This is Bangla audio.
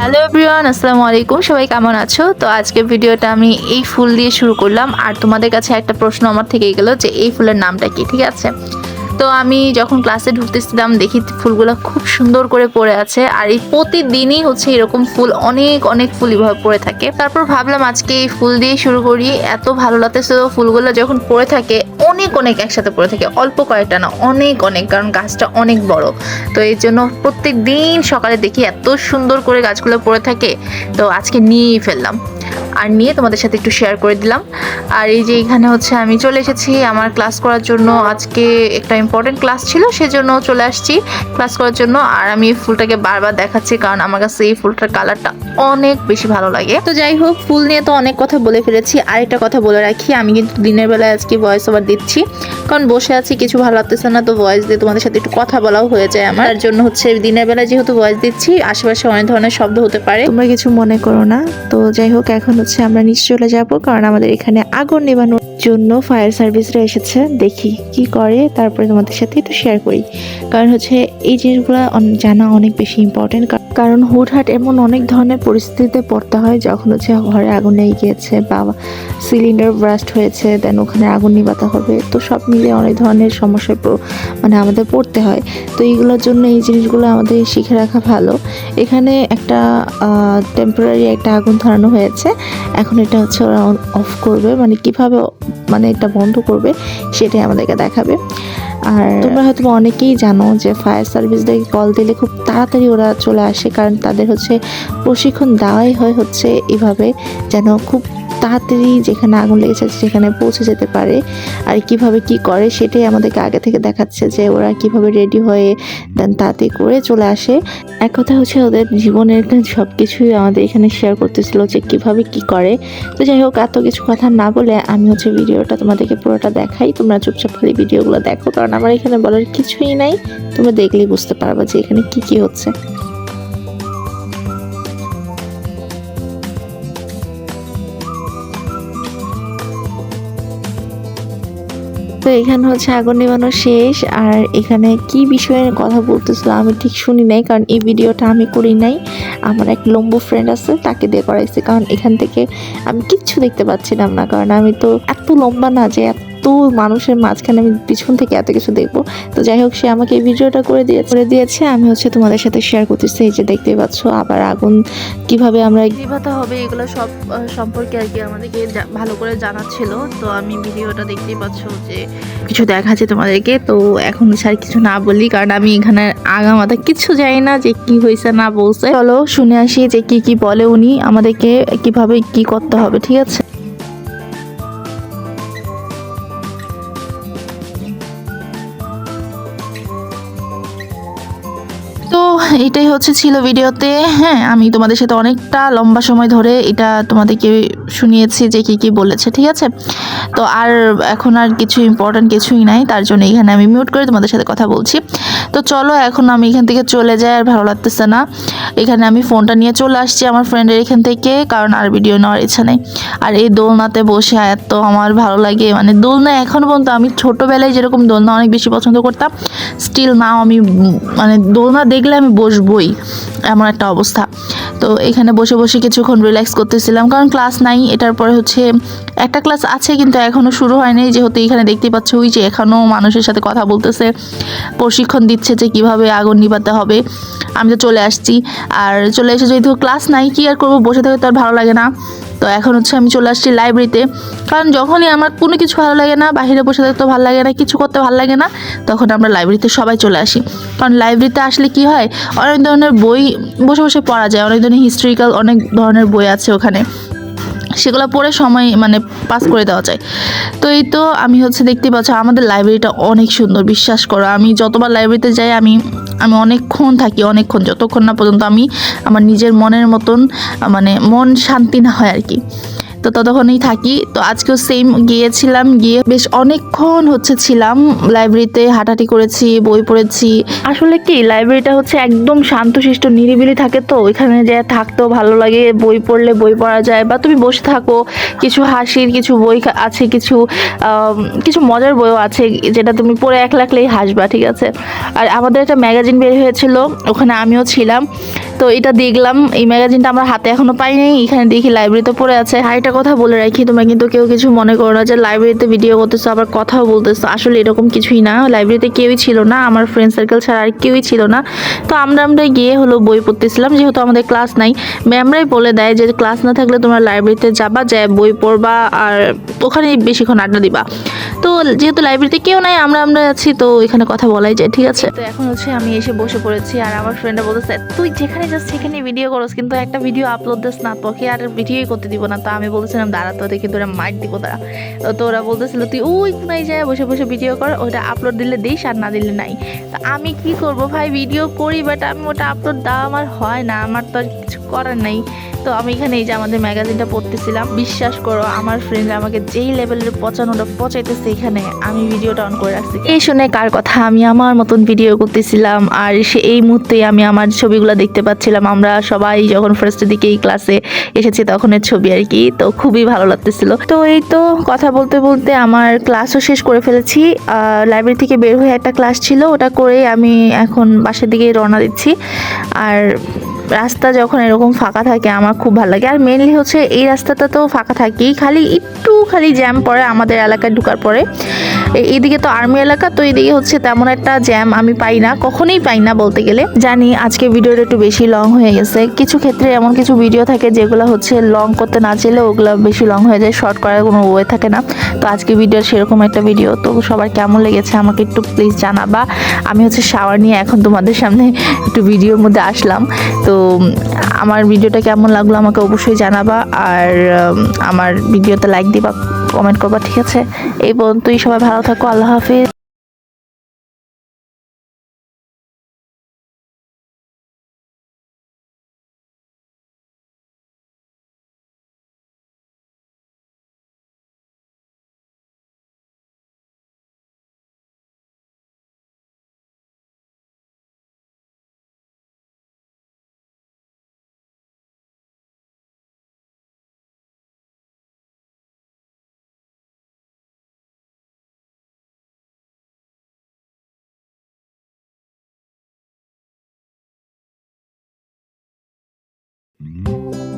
হ্যালো এভরিওয়ান আসসালামু আলাইকুম। সবাই কেমন আছো? তো আজকে ভিডিওটা আমি এই ফুল দিয়ে শুরু করলাম। আর তোমাদের কাছে একটা প্রশ্ন আমার থেকে গেল যে এই ফুলের নামটা কি, ঠিক আছে? তো আমি যখন ক্লাসে ঢুকতেছিলাম, দেখি ফুলগুলো খুব সুন্দর করে পড়ে আছে। আর এই প্রতিদিনই হচ্ছে এরকম ফুল, অনেক অনেক ফুল এভাবে পড়ে থাকে। তারপর ভাবলাম আজকে এই ফুল দিয়ে শুরু করি। এত ভালো লাগতেছে ফুলগুলো যখন পড়ে থাকে, অনেক অনেক একসাথে পড়ে থাকে। অল্প কয়েকটা না, অনেক অনেক, কারণ গাছটা অনেক বড়। তো এই জন্য প্রত্যেক দিন সকালে দেখি এত সুন্দর করে গাছগুলো পড়ে থাকে। তো আজকে নিয়েই ফেললাম। আর নিয়ে তোমাদের সাথে একটু শেয়ার করে দিলাম। আর এই যে এখানে হচ্ছে আমি চলে এসেছি আমার ক্লাস করার জন্য। আজকে একটা ইম্পর্টেন্ট ক্লাস ছিল, সেজন্য চলে আসছি ক্লাস করার জন্য। আর আমি এই ফুলটাকে বারবার দেখাচ্ছি, কারণ আমার কাছে এই ফুলটার কালারটা অনেক বেশি ভালো লাগে। তো যাই হোক, ফুল নিয়ে তো অনেক কথা বলে ফেলেছি। আরেকটা কথা বলে রাখি, আমি কিন্তু দিনের বেলায় আজকে ভয়েস ওভার দিচ্ছি। কারণ বসে আছি, কিছু ভালো লাগতেছে না, তো ভয়েস দিয়ে তোমাদের সাথে একটু কথা বলাও হয়ে যায় আমার। তার জন্য হচ্ছে দিনের বেলা যেহেতু ভয়েস দিচ্ছি, আশেপাশে অনেক ধরনের শব্দ হতে পারে। তোমরা কিছু মনে করো না। তো যাই হোক, এখন হচ্ছে আমরা নিচে চলে যাব কারণ আমাদের এখানে আগুন নেবানোর জন্য ফায়ার সার্ভিসরা এসেছে, দেখি কি করে, তারপরে তোমাদের সাথে একটু শেয়ার করি। কারণ হচ্ছে এই জিনিসগুলো জানা অনেক বেশি ইম্পর্টেন্ট কারণ হুটহাট এমন অনেক ধরনের পরিস্থিতিতে পড়তে হয় যখন হচ্ছে ঘরে আগুন লেগে গিয়েছে বা সিলিন্ডার ব্রাস্ট হয়েছে দেন ওখানে আগুন নিবাতে হবে। তো সব মিলে অনেক ধরনের সমস্যায় মানে আমাদের পড়তে হয়। তো এইগুলোর জন্য এই জিনিসগুলো আমাদের শিখে রাখা ভালো। এখানে একটা টেম্পোরারি একটা আগুন ধরানো হয়েছে। এখন এটা হচ্ছে ওরা অফ করবে। মানে কীভাবে মানে এটা বন্ধ করবে, সেটাই আমাদেরকে দেখাবে। আর তোমরা হয়তো অনেকেই জানো যে ফায়ার সার্ভিসদেরকে কল দিলে খুব তাড়াতাড়ি ওরা চলে আসে, কারণ তাদের হচ্ছে প্রশিক্ষণ দেওয়াই হয় হচ্ছে এভাবে যেন খুব তাড়াতাড়ি যেখানে আগুন লেগেছে সেখানে পৌঁছে যেতে পারে। আর কীভাবে কি করে সেটাই আমাদেরকে আগে থেকে দেখাচ্ছে যে ওরা কীভাবে রেডি হয়ে দেন তাড়াতাড়ি করে চলে আসে। এক কথা হচ্ছে ওদের জীবনের সব কিছুই আমাদের এখানে শেয়ার করতেছিল যে কীভাবে কি করে। তো যাই হোক, এত কিছু কথা না বলে আমি হচ্ছে ভিডিওটা তোমাদেরকে পুরোটা দেখাই। তোমরা চুপচাপ খালি ভিডিওগুলো দেখো, কারণ আমার এখানে বলার কিছুই নাই। তোমরা দেখলেই বুঝতে পারবে যে এখানে কি কি হচ্ছে। তো এখানে হচ্ছে আগুন নেবানো শেষ। আর এখানে কি বিষয়ে কথা বলতেছিল আমি ঠিক শুনি নাই, কারণ এই ভিডিওটা আমি করি নাই। আমার এক লম্বু ফ্রেন্ড আছে, তাকে দিয়ে করাইছি। কারণ এখান থেকে আমি কিচ্ছু দেখতে পাচ্ছিলাম না, কারণ আমি তো এত লম্বা না যে এত মানুষের মাঝখানে আমি পিছন থেকে এত কিছু দেখব। তো যাই হোক, সে আমাকে এই ভিডিওটা করে দিয়ে করে দিয়েছে। আমি হচ্ছে তোমাদের সাথে শেয়ার করতেছি। এই যে দেখতে পাচ্ছ, আবার আগুন কীভাবে আমরা কীভাবে হবে, এগুলো সব সম্পর্কে আর কি আমাদেরকে ভালো করে জানা ছিল তো আমি ভিডিওটা দেখতেই পাচ্ছ যে কিছু দেখাচ্ছে তোমাদেরকে। তো এখন স্যার কিছু না বলি, কারণ আমি এখানে আগা মাথা কিছু জানি না যে কি হয়েছে না বলছে। চলো শুনে আসি যে কি কি বলে উনি আমাদেরকে, কীভাবে কি করতে হবে, ঠিক আছে? এটাই হচ্ছে ছিল ভিডিওতে। হ্যাঁ আমি তোমাদের সাথে অনেকটা লম্বা সময় ধরে এটা তোমাদেরকে শুনিয়েছি যে কি কি বলেছে, ঠিক আছে? তো আর এখন আর কিছু ইম্পর্ট্যান্ট কিছুই নাই, তার জন্য এখানে আমি মিউট করে তোমাদের সাথে কথা বলছি। তো চলো, এখন আমি এখান থেকে চলে যাই, আর ভালো লাগতেছে না। এখানে আমি ফোনটা নিয়ে চলে আসছি আমার ফ্রেন্ডের এখান থেকে, কারণ আর ভিডিও নেওয়ার ইচ্ছা নেই। আর এই দোলনাতে বসে এত আমার ভালো লাগে মানে দোলনা এখনও পর্যন্ত আমি ছোটোবেলায় যেরকম দোলনা অনেক বেশি পছন্দ করতাম স্টিল নাও আমি মানে দোলনা দেখলে আমি বসবই, এমন একটা অবস্থা। তো এখানে বসে বসে কিছুক্ষণ রিল্যাক্স করতেছিলাম, কারণ ক্লাস নাই, এটার পরে হচ্ছে একটা ক্লাস আছে কিন্তু এখনও শুরু হয়নি যেহেতু এখানে দেখতে পাচ্ছ ওই যে এখনও মানুষের সাথে কথা বলতেছে, প্রশিক্ষণ দিচ্ছে যে কীভাবে আগুন নিভাতে হবে। আমি তো চলে আসছি, আর চলে এসে যেহেতু ক্লাস নাই, কি আর করব, বসে থেকে তো আর ভালো লাগে না। তো এখন হচ্ছে আমি চলে আসছি লাইব্রেরিতে কারণ যখনই আমার কোনো কিছু ভালো লাগে না, বাহিরে বসে থাকতে ভালো লাগে না, কিছু করতে ভালো লাগে না, তখন আমরা লাইব্রেরিতে সবাই চলে আসি। কারণ লাইব্রেরিতে আসলে কি হয়, অনেক ধরনের বই বসে বসে পড়া যায়, অনেক ধরনের হিস্টোরিক্যাল অনেক ধরনের বই আছে ওখানে। সেগুলো পড়ে সময় মানে পাস করে দেওয়া যায়। তো এই তো আমি হচ্ছে দেখতে পাচ্ছ আমাদের লাইব্রেরিটা অনেক সুন্দর, বিশ্বাস করো। আমি যতবার লাইব্রেরিতে যাই, আমি আমি অনেকক্ষণ থাকি, অনেকক্ষণ, যতক্ষণ না পর্যন্ত আমি আমার নিজের মনের মতন মানে মন শান্তি না হয় আর কি। তো ততক্ষণই থাকি। তো আজকেও সেম গিয়েছিলাম, গিয়ে বেশ অনেকক্ষণ হচ্ছে ছিলাম। লাইব্রেরিতে হাঁটাহাঁটি করেছি, বই পড়েছি। আসলে কি লাইব্রেরিটা হচ্ছে একদম শান্তশিষ্ট, নিরিবিলি থাকে তো? ওইখানে যে থাকতেও ভালো লাগে, বই পড়লে বই পড়া যায় বা তুমি বসে থাকো, কিছু হাসির কিছু বই আছে, কিছু কিছু মজার বইও আছে, যেটা তুমি পড়ে এক লাখলেই হাসবা, ঠিক আছে? আর আমাদের একটা ম্যাগাজিন বের হয়েছিল, ওখানে আমিও ছিলাম। তো এটা দেখলাম, এই ম্যাগাজিনটা আমার হাতে এখনও পাইনি, এখানে দেখি লাইব্রেরিতে পড়ে আছে। আর একটা কথা বলে রাখি, তোমরা কিন্তু কেউ কিছু মনে করো না যে লাইব্রেরিতে ভিডিও করতেছো, আবার কথাও বলতেছো। আসলে এরকম কিছুই না লাইব্রেরিতে কেউই ছিল না, আমার ফ্রেন্ড সার্কেল ছাড়া আর কেউই ছিল না। তো আমরা আমরা গিয়ে হলো বই পড়তেছিলাম, যেহেতু আমাদের ক্লাস নাই। ম্যামরাই বলে দেয় যে ক্লাস না থাকলে তোমরা লাইব্রেরিতে যাবা, যে বই পড়বা, আর ওখানে বেশিক্ষণ আড্ডা দিবা। তো যেহেতু লাইব্রেরিতে কেউ নাই, আমরা আমরা আছি, তো এখানে কথা বলাই যায়, ঠিক আছে? তো এখন হচ্ছে আমি এসে বসে পড়েছি আর আমার ফ্রেন্ডরা বলতেছে, তুই যেখানে যাস সেখানে ভিডিও করস, কিন্তু একটা ভিডিও আপলোড দিস না, তোকে আর ভিডিওই করতে দিব না। তো আমি বলছিলাম দাঁড়া, তোদের কিন্তু ওরা মাইট দিব তারা তো ওরা বলতেছিল, তুই ওই কোনায় যায় বসে বসে ভিডিও কর, ওটা আপলোড দিলে দিস আর না দিলে নাই। তো আমি কি করব ভাই ভিডিও করি বাট আমি ওটা আপলোড দেওয়া আমার হয় না, আমার তো আর কিছু করার নাই। তো আমি এখানে এই যে আমাদের ম্যাগাজিনটা পড়তেছিলাম, বিশ্বাস করো আমার ফ্রেন্ড আমাকে যেই লেভেলের পচানোটা পচাইতেছে এখানে, আমি ভিডিওটা অন করে রাখছি। এই শুনে কার কথা? আমি আমার মতন ভিডিও করতেছিলাম আর সে এই মুহূর্তে আমি আমার ছবিগুলো দেখতে পাচ্ছিলাম। আমরা সবাই যখন ফার্স্টের দিকে এই ক্লাসে এসেছি তখনের ছবি আর কি, তো খুবই ভালো লাগতেছিল। তো এই তো কথা বলতে বলতে আমার ক্লাসও শেষ করে ফেলেছি। লাইব্রেরি থেকে বের হয়ে একটা ক্লাস ছিল, ওটা করে আমি এখন বাসার দিকে রওনা দিচ্ছি। আর রাস্তা যখন এরকম ফাঁকা থাকে, আমার খুব ভালো লাগে। আর মেনলি হচ্ছে এই রাস্তাটা তো ফাঁকা থাকেই, খালি একটু খালি জ্যাম পড়ে আমাদের এলাকায় ঢুকার পরে। এইদিকে তো আর্মি এলাকা, তো এইদিকে হচ্ছে তেমন একটা জ্যাম আমি পাই না, কখনোই পাই না বলতে গেলে। জানি আজকে ভিডিওটা একটু বেশি লং হয়ে গেছে। কিছু ক্ষেত্রে এমন কিছু ভিডিও থাকে যেগুলো হচ্ছে লং করতে না চাইলে ওগুলো বেশি লং হয়ে যায় শর্ট করার কোনো ওয়ে থাকে না। তো আজকে ভিডিওর সেরকম একটা ভিডিও তো সবার কেমন লেগেছে আমাকে একটু প্লিজ জানাবা। আমি হচ্ছে শাওয়ার নিয়ে এখন তোমাদের সামনে একটু ভিডিওর মধ্যে আসলাম। তো, আমার ভিডিওটা কেমন লাগল আমাকে অবশ্যই জানাবা, আর আমার ভিডিওতে লাইক দিবা। কমেন্ট করবা ঠিক আছে? এই পর্যন্তই সবাই ভালো থাকো আল্লাহ হাফিজ। Música